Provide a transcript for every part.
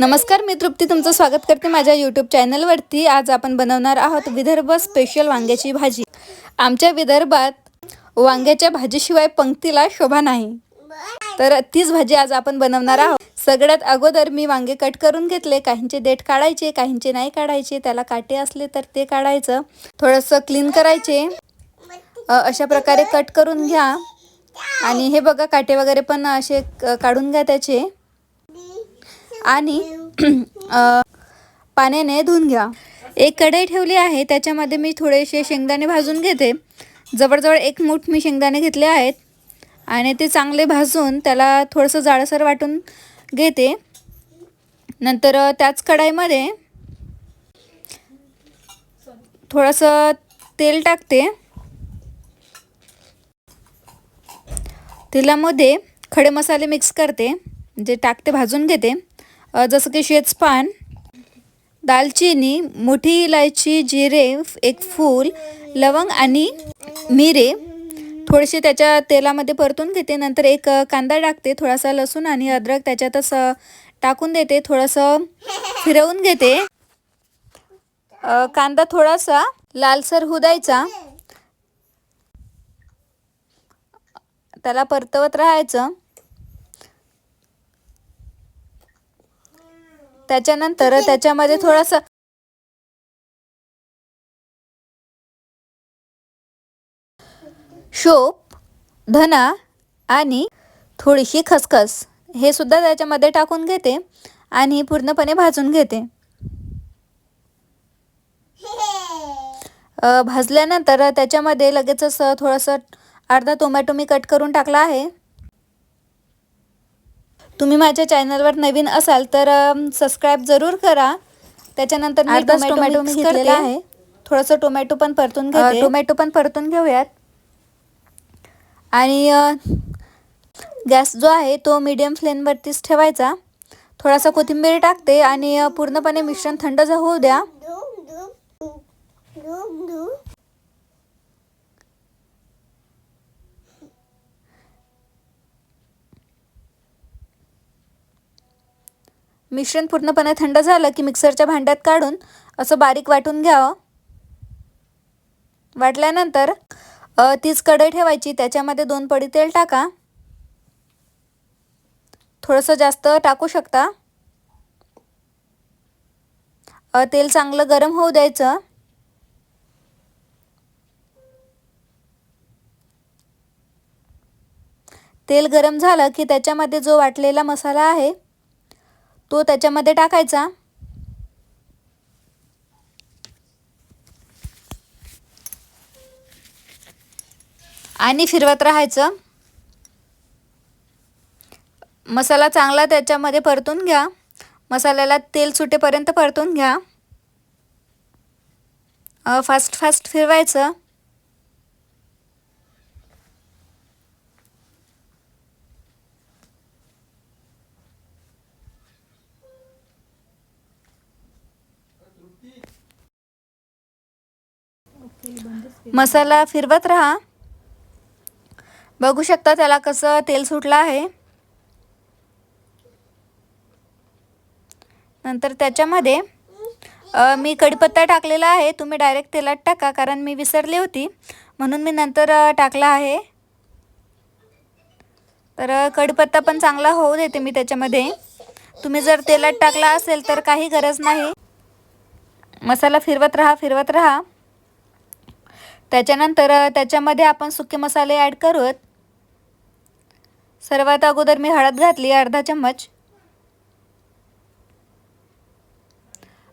नमस्कार मी तृप्ती. तुमचं स्वागत करते माझ्या यूट्यूब चॅनलवरती आज आपण बनवणार आहोत विदर्भ स्पेशल वांग्याची भाजी. आमच्या विदर्भात वांग्याच्या भाजीशिवाय पंक्तीला शोभा नाही. तर तीच भाजी आज आपण बनवणार आहोत. सगळ्यात अगोदर मी वांगे कट करून घेतले. काहींचे देठ काढायचे काहींचे नाही काढायचे. त्याला काटे असले तर ते काढायचं. थोडंसं क्लीन करायचे. अशा प्रकारे कट करून घ्या. आणि हे बघा काटे वगैरे पण असे क- काढून घ्या त्याचे. आणि पाण्याने धुवून घ्या. एक कढई ठेवली आहे त्याच्यामध्ये मी थोडेसे शेंगदाणे भाजून घेते. जवळजवळ एक मूठ मी शेंगदाणे घेतले आहेत. आणि ते चांगले भाजून त्याला थोडंसं जाडसर वाटून घेते. नंतर त्याच कढाईमध्ये थोडंसं तेल टाकते. तेलामध्ये खडे मसाले मिक्स करते जे टाकते भाजून घेते. जसं की शेजपान दालचिनी मोठी इलायची जिरे एक फूल लवंग आणि मिरे. थोडेसे त्याच्या तेलामध्ये परतून घेते नंतर एक कांदा टाकते थोडासा लसूण आणि अद्रक त्याच्यातच टाकून देते थोडंसं फिरवून घेते. कांदा थोडासा लालसर हुदायचा. त्याला परतवत राहायचं. त्याच्यानंतर त्याच्यामध्ये थोडंसं शोप धना आणि थोडीशी खसखस हे सुद्धा त्याच्यामध्ये टाकून घेते आणि पूर्णपणे भाजून घेते. भाजल्यानंतर त्याच्यामध्ये लगेचच थोडंसं अर्धा टोमॅटो मी कट करून टाकला आहे. तुम्ही माझ्या चॅनलवर नवीन असाल तर सबस्क्राईब जरूर करा. त्याच्यानंतर मी टोमॅटो मिक्स घेतलेला आहे. थोडंसं टोमॅटो पण परतून घेते. टोमॅटो पण परतून घेऊयात. आणि गॅस जो आहे तो मीडियम फ्लेमवरतीच ठेवायचा. थोडासा कोथिंबीर टाकते आणि पूर्णपणे मिश्रण थंड होऊ द्या. मिश्रण पूर्णपणे थंड झालं की मिक्सरच्या भांड्यात काढून असं बारीक वाटून घ्यावं. वाटल्यानंतर तीच कढई ठेवायची त्याच्यामध्ये दोन पडी तेल टाका. थोडंसं जास्त टाकू शकता. तेल चांगलं गरम होऊ द्यायचं. तेल गरम झालं की त्याच्यामध्ये जो वाटलेला मसाला आहे तो त्याच्यामध्ये टाकायचा. आणि फिरवत राहायचं. मसाला चांगला त्याच्यामध्ये परतून घ्या. मसाल्याला तेल सुटेपर्यंत परतून घ्या. फास्ट फास्ट फिरवायचं. मसाला फिरवत राहा. बघू शकता त्याला कसं तेल सुटलं आहे. नंतर त्याच्यामध्ये मी कढीपत्ता टाकलेला आहे. तुम्ही डायरेक्ट तेलात टाका कारण मी विसरली होती. म्हणून मी नंतर टाकला आहे. तर कडीपत्ता कढीपत्ता पण चांगला होऊ देते मी त्याच्यामध्ये. तुम्ही जर तेलात टाकला असेल तर काही गरज नाही. मसाला फिरवत राहा फिरवत राहा. त्याच्यानंतर त्याच्यामध्ये आपण सुके मसाले ॲड करूत सर्वात अगोदर मी हळद घातली अर्धा चम्मच.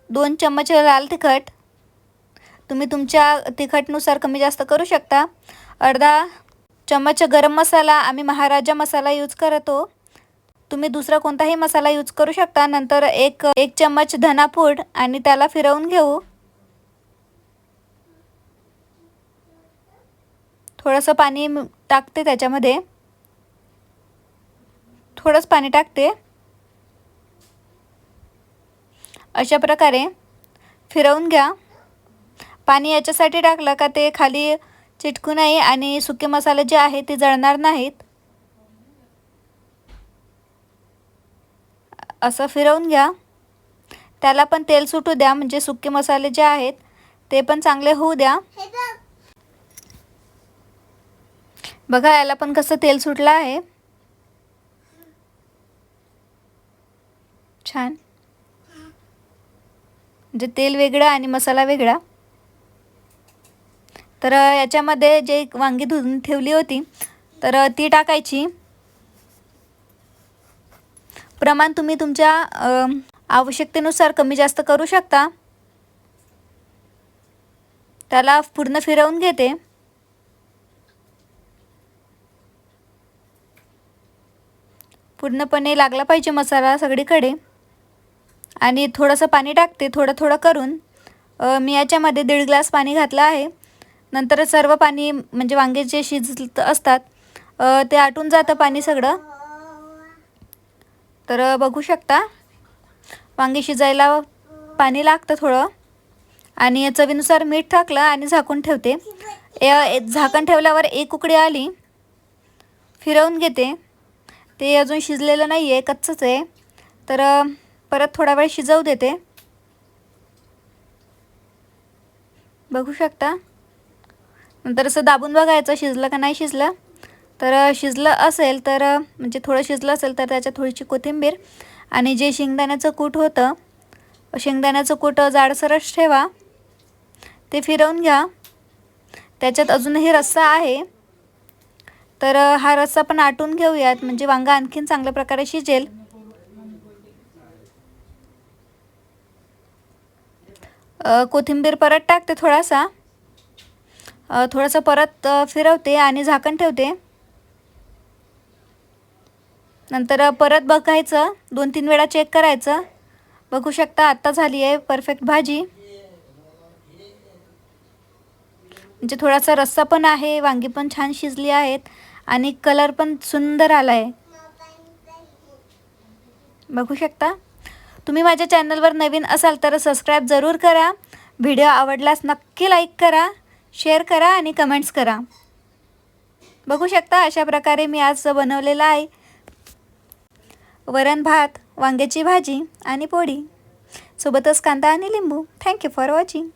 दोन चम्मच लाल तिखट. तुम्ही तुमच्या तिखटनुसार कमी जास्त करू शकता. अर्धा चम्मच गरम मसाला आम्ही महाराजा मसाला यूज करतो. तुम्ही दुसरा कोणताही मसाला यूज करू शकता. नंतर एक एक चम्मच धनापूड आणि त्याला फिरवून घेऊ. थोडंसं पाणी टाकते त्याच्यामध्ये. थोडंच पाणी टाकते. अशा प्रकारे फिरवून घ्या. पाणी याच्यासाठी टाकलं का ते खाली चिटकू नाही आणि सुके मसाले जे आहे ते जळणार नाहीत. असं फिरवून घ्या. त्याला पण तेल सुटू द्या म्हणजे सुके मसाले जे आहेत ते पण चांगले होऊ द्या. बघा याला पण कसं तेल सुटलं आहे. छान. म्हणजे तेल वेगळं आणि मसाला वेगळा. तर याच्यामध्ये जे वांगी धुवून ठेवली होती तर ती टाकायची. प्रमाण तुम्ही तुमच्या आवश्यकतेनुसार कमी जास्त करू शकता. त्याला पूर्ण फिरवून घेते. पूर्णपणे लागला पाहिजे मसाला सगळीकडे. आणि थोडंसं पाणी टाकते थोडं थोडं करून. मी याच्यामध्ये दीड ग्लास पाणी घातलं आहे. नंतर सर्व पाणी म्हणजे वांगे जे शिजत असतात ते आटून जातं पाणी सगळं. तर बघू शकता. वांगे शिजायला पाणी लागतं थोडं. आणि चवीनुसार मीठ टाकलं आणि झाकून ठेवते. झाकण ठेवल्यावर एक उकडी आली फिरवून घेते. ते अजून शिजलेलं नाही आहे कच्चंच आहे. तर परत थोडा वेळ शिजवू देते. बघू शकता? नंतर असं दाबून बघायचं शिजलं का नाही शिजलं. तर शिजलं असेल तर म्हणजे थोडं शिजलं असेल तर त्याच्यात थोडीशी कोथिंबीर आणि जे शेंगदाण्याचं कूट होतं शेंगदाण्याचं कूट जाडसरच ठेवा. ते फिरवून घ्या. त्याच्यात अजूनही रस्सा आहे. तर हा रस्सा पण आटून घेऊयात. म्हणजे वांगा आणखीन चांगल्या प्रकारे शिजेल. कोथिंबीर परत टाकते थोडासा. थोडंसं परत फिरवते आणि झाकण ठेवते. नंतर परत बघायचं. दोन तीन वेळा चेक करायचं. बघू शकता आत्ता झाली आहे परफेक्ट भाजी. म्हणजे थोडासा रस्सा पण आहे वांगी पण छान शिजली आहेत आणि कलर पण सुंदर आला आहे बघू शकता? तुम्ही माझ्या चॅनलवर नवीन असाल तर सबस्क्राईब जरूर करा. व्हिडिओ आवडल्यास नक्की लाईक करा शेअर करा आणि कमेंट्स करा. बघू शकता अशा प्रकारे मी आज बनवलेला आहे. वरण भात वांग्याची भाजी आणि पोळी. सोबतच कांदा आणि लिंबू. Thank you for watching